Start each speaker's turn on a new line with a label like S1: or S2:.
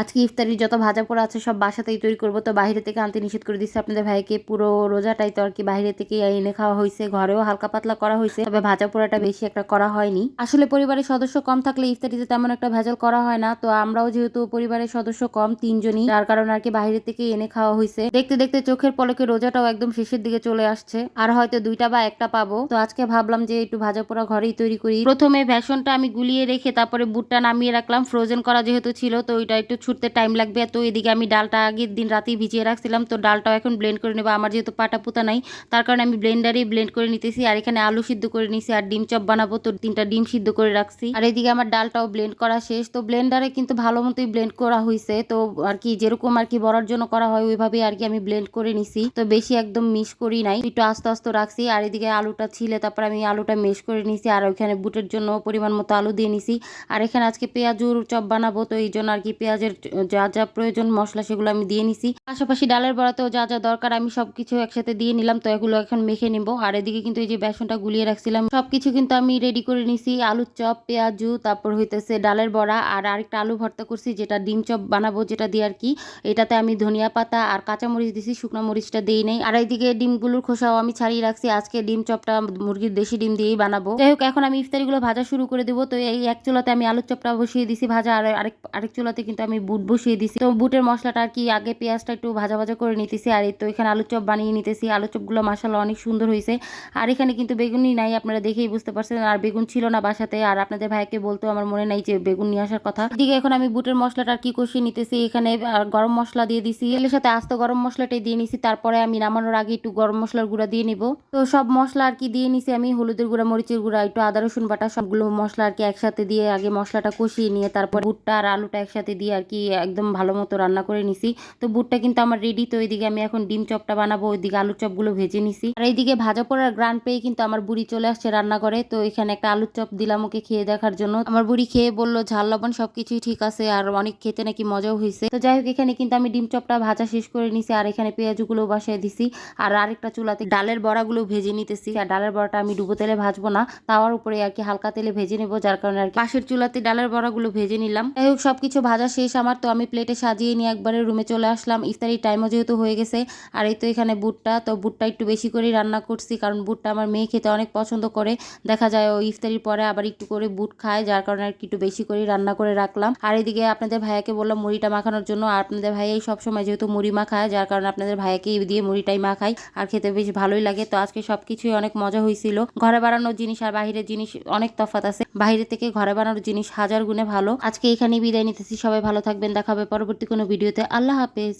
S1: আজকে ইফতারির যত ভাজা পোড়া আছে সব বাসাতেই তৈরি করব। তো বাইরে থেকে আনতে নিষেধ করে দিচ্ছে আপনাদের ভাইকে। পুরো রোজাটাই তো আর কি বাইরে থেকে এনে খাওয়া হয়েছে, ঘরেও হালকা পাতলা করা হয়েছে। তবে ভাজা পোড়াটা বেশি একটা করা হয়নি। আসলে পরিবারের সদস্য কম থাকলে ইফতারিতে তেমন একটা ভেজাল করা হয় না। তো আমরাও যেহেতু পরিবারের সদস্য কম, তিনজনই, যার কারণে আর কি বাইরে থেকে এনে খাওয়া হয়েছে। দেখতে দেখতে চোখের পলকে রোজাটাও একদম শেষের দিকে চলে আসছে। আর হয়তো দুইটা বা একটা পাবো। তো আজকে ভাবলাম যে একটু ভাজা পোড়া ঘরেই তৈরি করি। প্রথমে ভ্যাসনটা আমি গুলিয়ে রেখে তারপরে বুটটা নামিয়ে রাখলাম। ফ্রোজেন করা যেহেতু ছিল, তো ওইটা একটু ছুটতে টাইম লাগবে। তো এদিকে আমি ডালটা আগের দিন রাতেই ভিজিয়ে রাখছিলাম। তো ডালটাও এখন ব্লেন্ড করে নেব। আমার যেহেতু পাটা পুতা নাই, তার কারণে আমি ব্লেন্ডারেই ব্লেন্ড করে নিতেছি। আর এখানে আলু সিদ্ধ করে নিছি আর ডিম চপ বানাবো। তো তিনটা ডিম সিদ্ধ করে রাখছি। আর এদিকে আমার ডালটাও ব্লেন্ড করা শেষ। তো ব্লেন্ডারে কিন্তু ভালো মতোই ব্লেন্ড করা হয়েছে তো আর কি যেরকম আর কি বড়ার জন্য করা হয় ওইভাবে আর কি আমি ব্লেন্ড করে নিছি। তো বেশি একদম মিস করি নাই। একটু আস্তে আস্তে রাখছি। আর এদিকে আলুটা ছিলে, তারপর আমি আলুটা মেশ করে নিছি। আর ওইখানে বুটের জন্য পরিমাণ মতো আলু দিয়ে নিছি। আর এখানে আজকে পেঁয়াজুর চপ বানাবো। তো এই জন্য আর কি পেঁয়াজের যা যা প্রয়োজন মশলা সেগুলো আমি দিয়ে নিছি। পাশাপাশি ডালের বড়াতেও যা যা দরকার আমি সবকিছু একসাথে দিয়ে নিলাম, তো এগুলো এখন মেখে নিব। আর এদিকে কিন্তু এই যে বেসনটা গুলিয়ে রাখছিলাম, সবকিছু কিন্তু আমি রেডি করে নিছি। আলুর চপ, পেঁয়াজু, তারপর হইতেছে ডালের বড়া, আর আরেকটা আলু ভর্তা করছি, যেটা ডিম চপ বানাবো যেটা দিয়ে আর কি। এটাতে আমি ধনিয়া পাতা আর কাঁচা মরিচ দিছি, শুকনো মরিচটা দিই নেই। আর এইদিকে ডিমগুলোর খোসাও আমি ছাড়িয়ে রাখছি, আজকে ডিম চপটা মুরগির দেশি ডিম দিয়েই বানাবো। যাই হোক, এখন আমি ইফতারিগুলো ভাজা শুরু করে দেবো, তো এই এক চুলাতে আমি আলুর চপটা বসিয়ে দিছি ভাজা, আর আরেক আরেক চুলাতে কিন্তু আমি বুট বসিয়ে দিছি। তো বুটের মশলাটা আর কি, আগে পেঁয়াজটা একটু ভাজা ভাজা করে নিতেছি, আর এই তো এখানে আলুর চপ বানিয়ে নিতেছি। আলুর চপগুলো মশালা অনেক সুন্দর হয়েছে। আর এখানে কিন্তু বেগুনই নাই, আপনারা দেখেই বুঝতে পারছেন। আর বেগুন ছিল না বাসাতে, আর আপনাদের ভাইকে বলতো আমার মনে নাই যে বেগুন নিয়ে আসার কথা। এদিকে এখন আমি বুটের মশলাটা আর কি কষিয়ে নিতেছি। এখানে গরম মশলা দিয়ে দিছি। এর সাথে আস্ত গরম মশলাটাই দিয়ে নিছি। তারপরে আমি নামানোর আগে একটু গরম মশলার গুঁড়া দিয়ে নিব। তো সব মশলা আর কি দিয়ে নিছি আমি। হলুদের গুঁড়া, মরিচের গুঁড়া, একটু আদা, রসুন বাটা, সবগুলো মশলা আর কি একসাথে দিয়ে আগে মশলাটা কষিয়ে নিয়ে তারপর বুটটা আর আলুটা একসাথে দিয়ে আর কি একদম ভালো মতো রান্না করে নিছি। তো বুটটা কিন্তু আমার রেডি তো ওইদিকে আমি এখন ডিম চপটা বানাবো, ওইদিকে আলুর চপগুলো ভেজে নিছি। আর এইদিকে ভাজা পোড়ার গ্রান পেয়ে কিন্তু আমার বুড়ি চলে আসছে রান্না করে, তো এখানে একটা আলুর চপ দিলাম ওকে খেয়ে দেখার জন্য। আমার বুড়ি খেয়ে বলল, ঝাল, লবণ সবকিছুই ঠিক আছে, আর অনেক খেতে নাকি মজাও হয়েছে তো যাই হোক, এখানে কিন্তু আমি ডিম চপটা ভাজা শেষ করে নিছি, আর এখানে পেঁয়াজগুলো বাসায় দিছি। আর আরেকটা চুলাতে ডালের বড়াগুলো ভেজে নিতেছি। আর ডালের বড়াটা আমি ডুবো তেলে ভাজবো না তাওয়ার উপরে আর কি হালকা তেলে ভেজে নেব, যার কারণে আর কি পাশের চুলাতে ডালের বড়াগুলো ভেজে নিলাম। যাই হোক, সবকিছু ভাজা শেষ আমার তো আমি প্লেটে সাজিয়ে নিয়ে একবারে রুমে চলে আসলাম। ইফতারি টাইমও যেহেতু হয়ে গেছে, আর এই তো এখানে বুটটা, তো বুটটা একটু বেশি করেই রান্না করছি, কারণ বুটটা আমার মেয়ে খেতে অনেক পছন্দ করে। দেখা যায় ও ইফতারির পরে আবার একটু করে বুট খায়, যার কারণে আর একটু বেশি করে রান্না করে রাখলাম। আর এদিকে আপনাদের ভাইয়াকে বললাম মুড়িটা মাখানোর জন্য, আর আপনাদের ভাইয়াই সবসময় যেহেতু মুড়ি মাখায়, যার কারণে আপনাদের ভাইয়াকেই দিয়ে মুড়িটাই মাখাই আর খেতে বেশ ভালোই লাগে। তো আজকে সব কিছুই অনেক মজা হয়েছিল। ঘরে বানানোর জিনিস আর বাহিরের জিনিস অনেক তফাত আছে। বাইরে থেকে ঘরে বানানোর জিনিস হাজার গুণে ভালো। আজকে এখানে বিদায় নিতেছি। সবাই ভালো থাকবেন দেখাবে পরবর্তী কোনো ভিডিওতে। আল্লাহ হাফেজ।